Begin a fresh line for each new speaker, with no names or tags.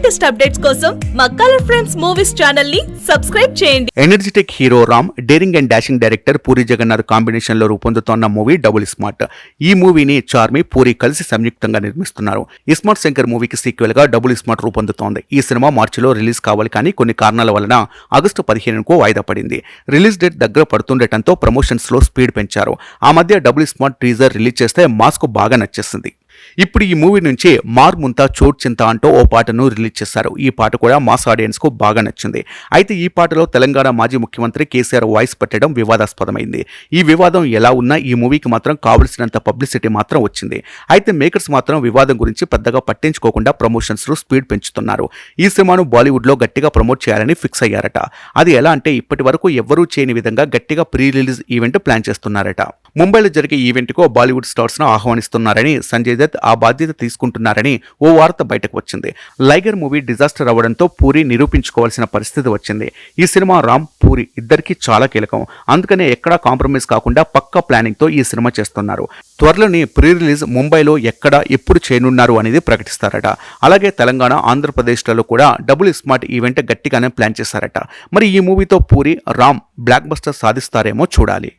Latest updates కోసం మా colour friends movies ఛానల్ని సబ్స్క్రైబ్ చేయండి.
Energetic hero Ram daring and dashing director Puri Jagannadh కాంబినేషన్లో రూపొందుతోన్న మూవీ డబుల్ స్మార్ట్ ఈ మూవీని చార్మి పూరి కలిసి సంయుక్తంగా నిర్మిస్తున్నారు. ఇస్మార్ట్ శంకర్ మూవీకి సీక్వెల్గా డబుల్ స్మార్ట్ రూపొందుతోంది. ఈ సినిమా మార్చిలో రిలీజ్ కావాలి కానీ కొన్ని కారణాల వలన ఆగస్టు పదిహేనుకు వాయిదా పడింది. రిలీజ్ డేట్ దగ్గర పడుతుండటంతో ప్రమోషన్స్లో స్పీడ్ పెంచారు. ఆ మధ్య డబుల్ స్మార్ట్ టీజర్ రిలీజ్ చేస్తే మాస్కు బాగా నచ్చేసింది. ఇప్పుడు ఈ మూవీ నుంచి మార్ ముంతా చోట్ చింత అంటూ ఓ పాటను రిలీజ్ చేశారు. ఈ పాట కూడా మాస్ ఆడియన్స్కు బాగా నచ్చింది. అయితే ఈ పాటలో తెలంగాణ మాజీ ముఖ్యమంత్రి కేసీఆర్ వాయిస్ పెట్టడం వివాదాస్పదమైంది. ఈ వివాదం ఎలా ఉన్నా ఈ మూవీకి మాత్రం కావలసినంత పబ్లిసిటీ మాత్రం వచ్చింది. అయితే మేకర్స్ మాత్రం వివాదం గురించి పెద్దగా పట్టించుకోకుండా ప్రమోషన్స్లో స్పీడ్ పెంచుతున్నారు. ఈ సినిమాను బాలీవుడ్లో గట్టిగా ప్రమోట్ చేయాలని ఫిక్స్ అయ్యారట. అది ఎలా అంటే ఇప్పటి వరకు ఎవ్వరూ చేయని విధంగా గట్టిగా ప్రీ రిలీజ్ ఈవెంట్ ప్లాన్ చేస్తున్నారట. ముంబైలో జరిగే ఈవెంట్కు బాలీవుడ్ స్టార్స్ను ఆహ్వానిస్తున్నారని సంజయ్ దత్ ఆ బాధ్యత తీసుకుంటున్నారని ఓ వార్త బయటకు వచ్చింది. లైగర్ మూవీ డిజాస్టర్ అవ్వడంతో పూరి నిరూపించుకోవాల్సిన పరిస్థితి వచ్చింది. ఈ సినిమా రామ్ పూరి ఇద్దరికి చాలా కీలకం. అందుకనే ఎక్కడా కాంప్రమైజ్ కాకుండా పక్క ప్లానింగ్తో ఈ సినిమా చేస్తున్నారు. త్వరలోని ప్రీ రిలీజ్ ముంబైలో ఎక్కడ ఎప్పుడు చేయనున్నారు అనేది ప్రకటిస్తారట. అలాగే తెలంగాణ ఆంధ్రప్రదేశ్లలో కూడా డబుల్ స్మార్ట్ ఈవెంట్ గట్టిగానే ప్లాన్ చేశారట. మరి ఈ మూవీతో పూరి రామ్ బ్లాక్ బస్టర్ సాధిస్తారేమో చూడాలి.